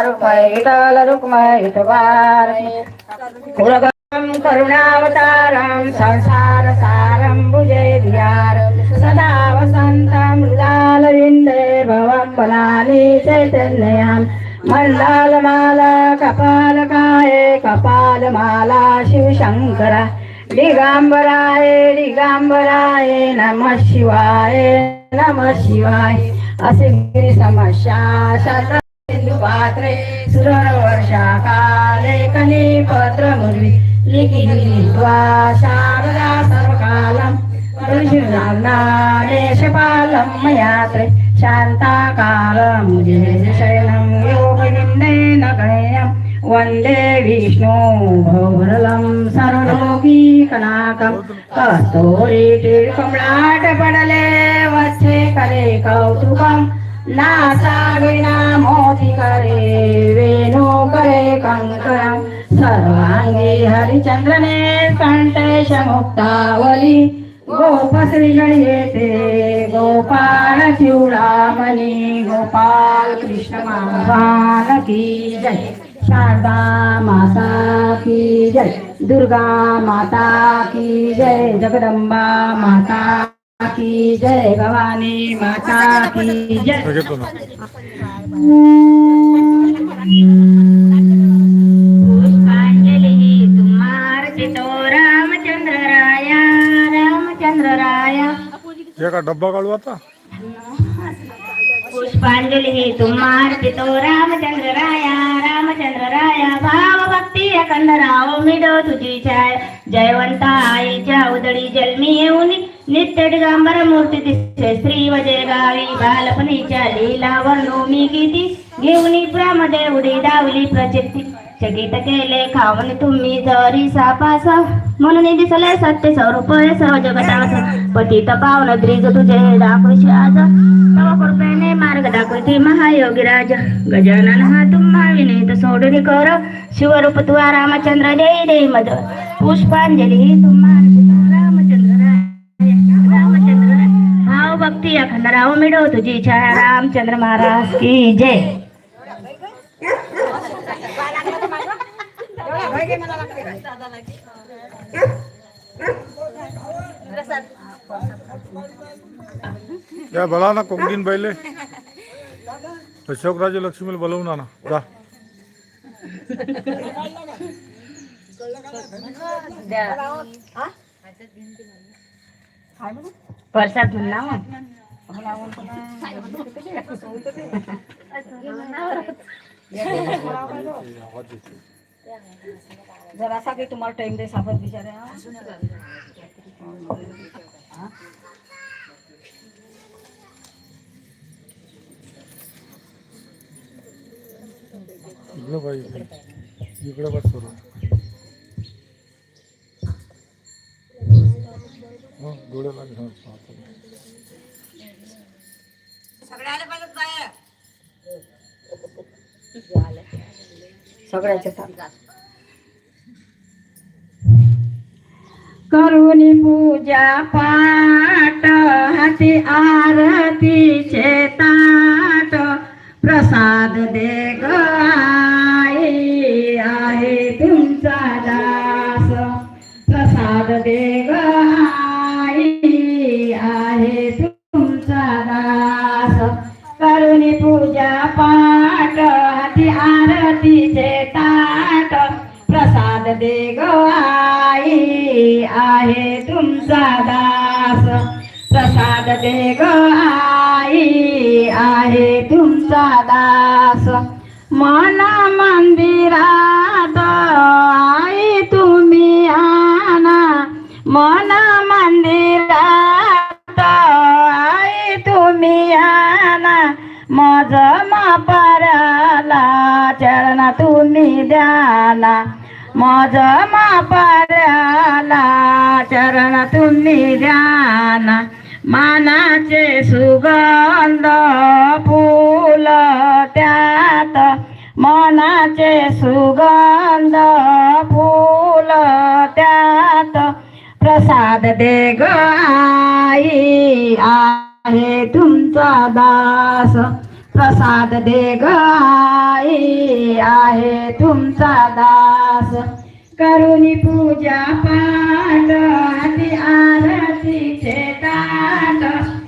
रुक्मय विठ्ठल करुणावतारं संसार सारं भुजे धियार सदा वसन्तं मृदालविन्दे भवं फलानि चैतन्यां मण्डालमाला कपालकाये कपालमाला शिवशङ्कर दिगाम्बराय दिगाम्बराय नमः शिवाय नमः शिवाय। असे गिरी समस्या शत सुरवर्षा काले पत्र मुर्वी लिखित्वा शारदा सर्वकालम् देशपालं मयात्रे शान्ताकालं शयनं योगनिन्देन गण्यं वन्दे विष्णो भौरलं सर्वलोकीकनाकं कस्तूरी वत्से पडले वच्छे करे कौतुकम् नासा विनामो सर्वांगी हरिचंद्रने कंठेश मुक्तावली. गोपश्री येते गोपाळ चिवडामणी गोपाल कृष्ण भगवान की जय. शारदा माता की जय दुर्गा माता की जय जगदंबा माता की जय भवानी माता की जय. रामचंद्र राया हे का डब्बा काढू आता. पुष्पांजली तुम्हार्पितो रामचंद्र राया रामचंद्र राया भाव भक्ती अखंड राव मिडो तुझी छाय. जयवंता आईच्या उदळी जन्मी येऊन नित्य दिगंबर मूर्ती दिसते. स्त्री वजे गावी बालपणीच्या लीला वर्णू मी किती घेऊन ब्रह्मदेवडी दावली प्रचिती. चकित केले खाऊन तुम्ही जरी सापास म्हणून दिसले सत्य स्वरूप सर्व जगतास पतित पावन द्रिज तुझे दाखवशी आज. तव कृपेने मार्ग दाखवती महायोगी राज. गजानन हा तुम्हा विनयत सोडून कर. शिवरूप तुवा रामचंद्र दे दे मद. पुष्पांजली तुम्हा रामचंद्र रामचंद्र भक्ती अखंड राव मिळव तुझी छाया. रामचंद्र महाराज की जय. या बोला ना कोंगडीन बैले. अशोकराजे लक्ष्मीला बोलवून आणा. जा. प्रसाद म्हणला जरासा काही तुम्हारा टाइम दे सापत बिचारे इकडं पाहिजे इकडं बस सुरू हो डोळे लागले सगळ्याला पाहिजे सगळ्याच्या करुणी पूजा पाठ हाती आरती ताट प्रसाद दे ग. दे ग आई आहे तुमचा दास. प्रसाद दे ग आई आहे तुमचा दास. मना मंदिरात आई तुम्ही आना मना मंदिरात आई तुम्ही आना मज मापाराला चरण तुम्ही द्याना. मज मापाराला चरण तुम्ही द्याना. मानाचे सुगंध फुल त्यात. मनाचे सुगंध फुल त्यात. प्रसाद दे ग आई आहे तुमचा दास. प्रसाद दे गाई आहे तुमचा दास. करुणी पूजा पाठ आरतीचे दास